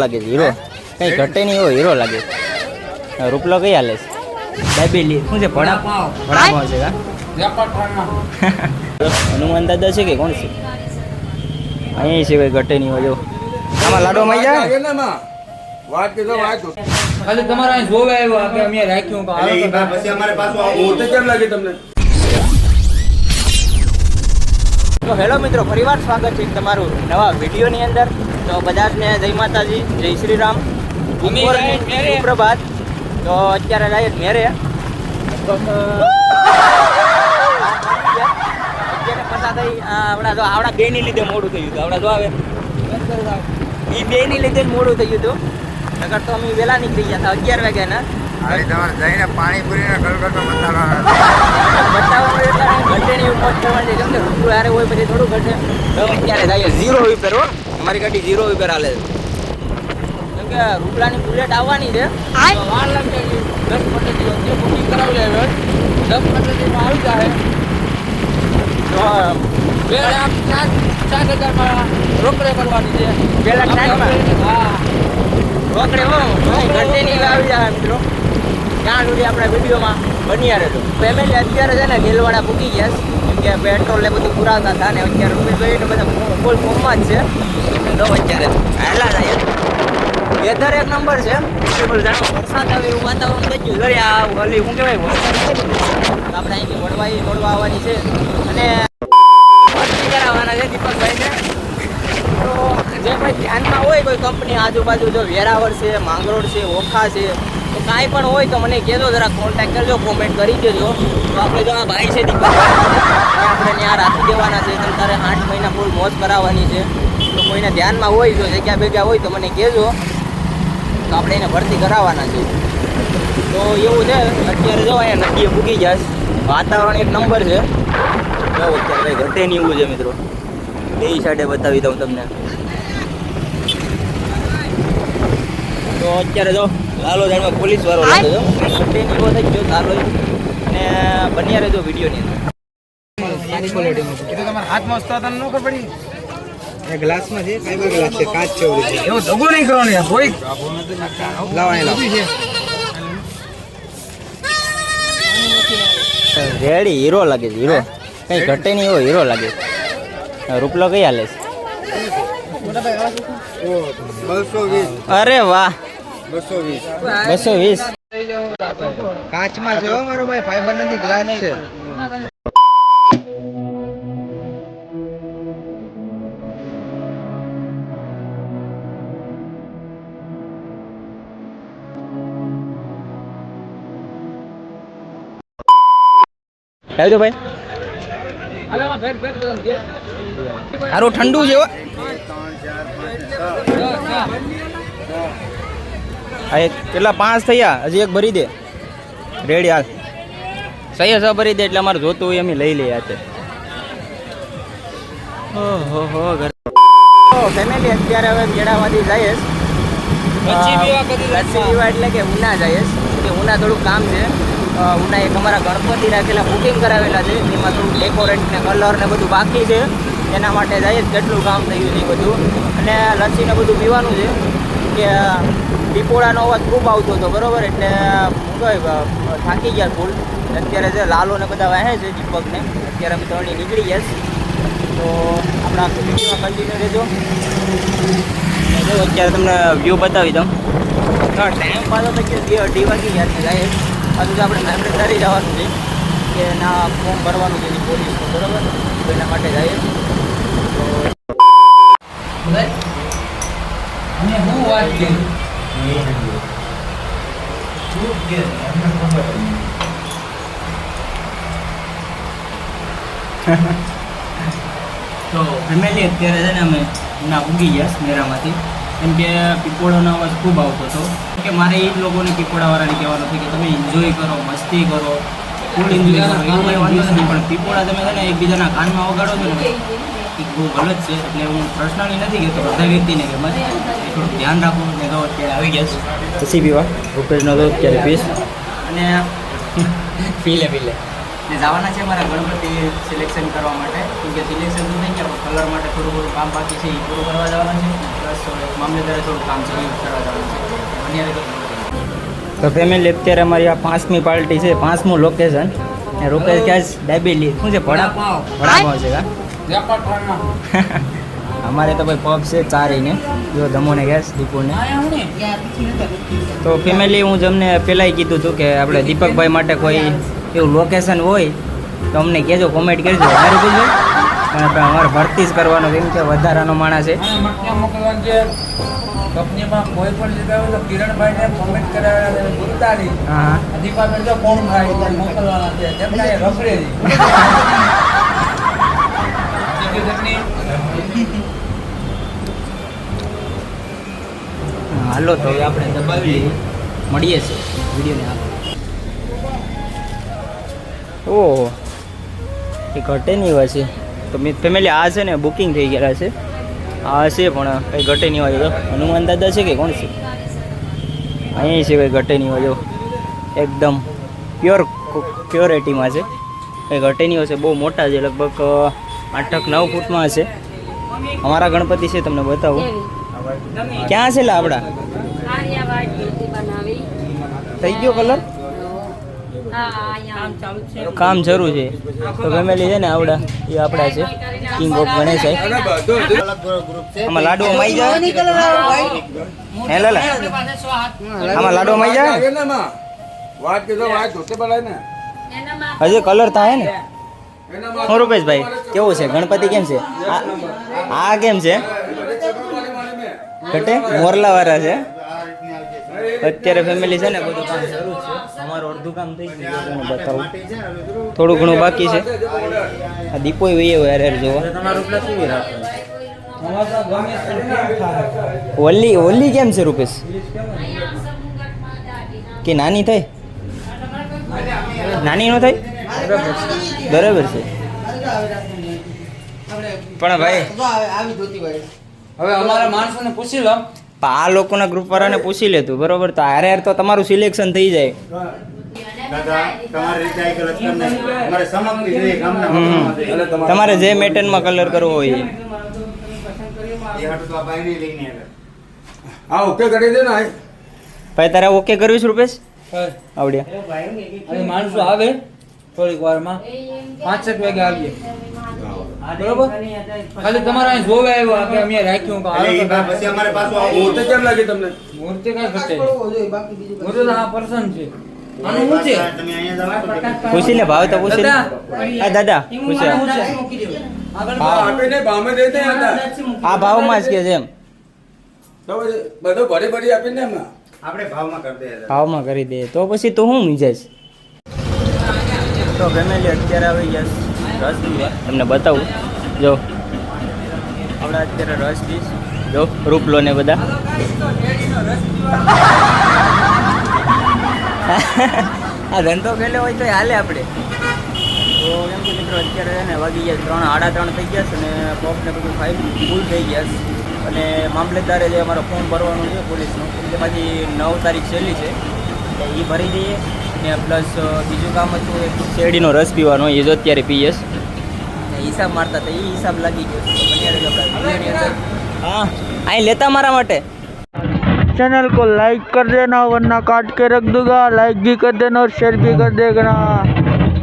લાગે છે હીરો કઈ ઘટે નહીં એવો હીરો લાગે. રૂપલો કઈ હાલે છે? દાબેલી. શું છે ભણા ભાવ છે કા? હનુમાન દાદા છે કે કોણ છે? અહીં છે કઈ ઘટે નહીં હોય આમાં લાડો મળી જાય? વાત કીધો વાત આજે તમારા અહીં જોવે આવ્યો કે અમે રાખ્યું કે હાલો તો કામ. તો કેમ લાગે તમને? તો હેલો મિત્રો ફરીવાર સ્વાગત છે તમારું નવા વિડીયોની અંદર. તો બધા ને જય માતાજી જય શ્રી રામ પ્રભાત. સુપ્રભાત. તો અત્યારે રાયત મેરે. અત્યારે પસાર થઈ આ આપણા જો આવડા બેની લીધે મોડું થયું હતું. આવડા જો આવે. એ બેની લીધે જ મોડું થયું હતું. નગર તો અમે વહેલા નીકળી ગયા હતા અગિયાર વાગ્યાના આજે તમારે જઈને પાણીપુરી ને ગલગતો બતાવવાનો બતાવવાનું એટલે મોજ કરવાની કેમ કે રૂપિયો હારે હોય પછી થોડું ઘટે. તો અત્યારે જાય ઝીરો ઉપર હો. અમારી ગાડી ઝીરો વિપેર હાલે છે. કેમ કે રૂપલાની બુલેટ આવવાની છે. વાર લાગશે દસ પંદર દિવસ બુકિંગ કરાવી લેવે દસ પંદર દિવસમાં આવી જાય બે લાખ સાત સાત હજારમાં રોકડે છે. બે લાખ હા. રોકડે હો. ઘટે આવી જાય મિત્રો. ત્યાં સુધી આપણે વિડીયોમાં બન્યા રહેજો. ફેમિલી અત્યારે છે ને ગેલવાડા પૂકી ગયા કે પેટ્રોલ ને બધું પુરાવતા હતા ને અત્યારે રૂપિયા જોઈએ બધા ફૂલ ફોર્મમાં જ છે. તો અત્યારે હેલા જાય વેધર એક નંબર છે. વરસાદ આવે એવું વાતાવરણ થઈ ગયું આ ઓલી શું કહેવાય, વરસાદ આપણે અહીંથી વડવાઈ દોડવા આવવાની છે. અને કરાવવાના છે દીપકભાઈને તો જે કોઈ ધ્યાનમાં હોય કોઈ કંપની આજુબાજુ, જો વેરાવળ છે, માંગરોળ છે, ઓખા છે તો કાંઈ પણ હોય તો મને કહેજો, જરા કોન્ટેક કરજો કોમેન્ટ કરી દેજો. તો આપણે જો આ ભાઈ છે આપણે ત્યાં રાખી દેવાના છે તમ તારે આઠ મહિના ફૂલ મોજ કરાવવાની છે. તો કોઈને ધ્યાનમાં હોય, જો જગ્યા ભેગા હોય તો મને કહેજો. તો આપણે એને ભરતી કરાવવાના છે. તો એવું છે, અત્યારે જો અહીંયા નદીએ પૂગી જાય. વાતાવરણ એક નંબર છે. જો, અત્યારે ઘટે નહીં એવું છે મિત્રો. એ સાઈડે બતાવી દઉં તમને. તો અત્યારે જો લાલો જાણવા પોલીસ વાળો લાગે જો થઈ ગયો લાલો ને બન્યા રહેજો વિડીયોની અંદર. સારી ક્વોલિટીમાં છે. તમારા હાથમાં વસ્તુ હતા ન પડી? ગ્લાસમાં છે? ફાઈબર ગ્લાસ છે કાચ છે ઓરિજિનલ એવું નહીં કરવાનું યાર કોઈ. લાવો અહીં રેડી હીરો લાગે છે હીરો. કઈ ઘટે નહીં એવો હીરો લાગે. રૂપલો કઈ હાલે છે? અરે વાહ. બસો વીસ. કાચમાં છે મારો ભાઈ ફાઈબર નથી ગ્લાસ છે. આવજો ભાઈ. હાલો, દે. સારું ઠંડુ છે. આ એક કેટલા? પાંચ થયા? હજી એક ભરી દે. રેડી હાલ. સહી છ ભરી દે એટલે અમારે જોતું હોય અમે લઈ લઈએ આજે હો હો ફેમિલી અત્યારે હવે મેળામાંથી જઈએ લચ્છી પીવા એટલે કે ઉના જઈએ કે ઉના થોડું કામ છે. ઉના એક અમારા ગણપતિ રાખેલા બુકિંગ કરાવેલા છે. એમાં થોડું ડેકોરેટ ને કલર ને બધું બાકી છે. એના માટે જઈએ કેટલું કામ થયું છે એ બધું. અને લચ્છી બધું પીવાનું છે. કે પીપોળાનો અવાજ ખૂબ આવતો હતો, બરોબર? એટલે શું થાકી ગયા ફૂલ. અત્યારે જે લાલો ને બધા વહે છે દીપકને, અત્યારે અમે ત્રણેય નીકળી ગયા તો આપણા વિડીયોમાં કન્ટિન્યુ રહેજો. અત્યારે તમને વ્યૂ બતાવી દઉં. ટાઈમ પાછો તો કે બે અઢી વાગી ગયા છે જાય હજુ તો આપણે તારી જવાનું છે, કે ના ફોર્મ ભરવાનું છે પોલીસનું, બરાબર? તો એના માટે જાય અને હું વાત કરી. તો ફેમિલી અત્યારે છે ને અમે ના ઉગી ગયા મેરામાંથી. કેમ કે પીપોળાનો અવાજ ખૂબ આવતો હતો. કે મારે એ જ લોકોને પીપોળાવાળાને કહેવાનું છે કે તમે એન્જોય કરો મસ્તી કરો ફૂલ એન્જોય કરો. પણ પીપોળા તમે છે ને એકબીજાના કાનમાં વગાડો છો ને. એ બહુ ગલત છે. એટલે હું પર્સનલી નથી કહેતો બધા વ્યક્તિને કે મત થોડું ધ્યાન રાખો. ને તો અત્યારે આવી ગયા છે. પછી પીવા રૂપેશનો તો અત્યારે પીસ અને પીલે પીલે ને જવાના છે મારા ગણપતિ સિલેક્શન કરવા માટે. કેમ કે સિલેક્શન તો થઈ ગયા કલર માટે થોડું થોડું કામ બાકી છે એ પૂરું કરવા જવાના છે. પ્લસ મામલેદારે થોડું કામ છે એ કરવા જવાનું છે. તો ફેમિલી અત્યારે અમારી આ પાંચમી પાર્ટી છે પાંચમું લોકેશન ને ક્યાં ડાબેલી. શું છે વડાપાવ વડાપાવ છે કા? અમારે તો ભાઈ પબ છે ચારીને જો ધમોને ગેસ દીપુને. તો ફેમિલી હું જમને પહેલાંય કીધું હતું કે આપણે દીપકભાઈ માટે કોઈ એવું લોકેશન હોય તો અમને કહેજો કોમેન્ટ કરજો. સારું કહેજો પણ આપણે અમારે ભરતી જ કરવાનો કેમ કે વધારાનો માણસ છે. કંપનીમાં કોઈ પણ જગ્યાએ હોય તો કિરણભાઈને કોમેન્ટ ભૂલતા હા. જો કોણ થાય મોકલવાના છે. જેમ રખડે નહીં ચટણી ચટણી હા, હાલો તો હવે આપણે દબાવી મળીએ છીએ વિડીયોને આગળ ઓહો. એ ઘટે નહીં હોય છે. તો મિત ફેમિલી આ છે ને બુકિંગ થઈ ગયેલા છે. આ છે પણ કંઈ ઘટે નહીં હોય હનુમાન દાદા છે કે કોણ છે? અહીંયા છે કંઈ ઘટે નહીં હોય એકદમ પ્યોર પ્યોરિટીમાં છે. કંઈ ઘટે નહીં હોય છે. બહુ મોટા છે. લગભગ આઠક નવ ફૂટમાં હશે. અમારા ગણપતિ છે, તમને બતાવું. ક્યાં છે લાબડા થઈ ગયો કલર? કામ જરૂર છે. તો ફેમિલી છે ને આવડા, એ આપણા છે. કિંગ ઓફ ગણેશ આમાં લાડુ માઈ જાય? હે, લાલા? આમાં લાડુ માઈ જાય? હજી કલર થાય ને? હું રૂપેશભાઈ કેવું છે? ગણપતિ કેમ છે? આ કેમ છે? ઘટે? મોરલા વાળા છે? અત્યારે ફેમિલી છે ને, બધું કામ શરૂ છે. અમારું અડધું કામ થઈ ગયું બતાવું. થોડું ઘણું બાકી છે. આ દીપોય વહીએ હોય અરે જોવા. ઓલી ઓલી કેમ છે રૂપેશ? કે નાની થઈ? નાની નો થઈ? બરાબર છે. પણ ભાઈ હવે અમારા માણસોને પૂછી લો. આ લોકોના ગ્રુપ વાળાને પૂછી લેતું બરોબર? તો હારે હાર તો તમારું સિલેક્શન થઈ જાય. તમારી જે મેટનમાં કલર કરવો હોય. હા ઓકે કરી દે ને ભાઈ તારે ઓકે કરવીશ રૂપેશ? આવડ્યા. માણસો આવે. થોડીક વારમાં પાંચેક વાગે આવીએ. બરોબર? ખાલી તમારે અહીં જોવે આવ્યો આપણે અમે રાખ્યું પછી અમારે પાછું આવવું. કેમ લાગે તમને? મૂર્તિ કઈ ઘટે મૂર્તિ તો આ પર્સન છે. પૂછી લે ભાવ તો પૂછી લે. દાદા. પૂછે આ ભાવમાં જ કે છે એમ. બધો ભરી ભરી આપીને એમાં. આપણે ભાવમાં કરી દે ભાવમાં કરી દે તો પછી તો હું મિજાજ તો ફેમિલી અત્યારે આવી ગયા રસ તમને બતાવું. જો. આપણે અત્યારે રસ પીશ જો રૂપલો ને બધા. આ ધંધો ગયેલો હોય તો હાલે આપણે. તો એમ કે મિત્રો અત્યારે ને વાગી ગયા ત્રણ આડા ત્રણ થઈ ગયા છે અને પોપને ને બધું ફાઇલ ફૂલ થઈ ગયા છે. અને મામલતદારે જે અમારો ફોર્મ ભરવાનું છે પોલીસનું તેમાંથી નવ તારીખ છેલ્લી છે. એ ભરી દઈએ. ને પ્લસ બીજું કામ હતું એક શેરડીનો રસ પીવાનો એ જો અત્યારે પીએ છે. ને હિસાબ મારતા હતા એ હિસાબ લાગી ગયો છે બન્યા રહેજો આપણા વિડીયોની અંદર. હા અહીં લેતા મારા માટે चैनल को लाइक कर देना वरना काट के रख दूंगा लाइक भी कर देना और शेयर भी कर देना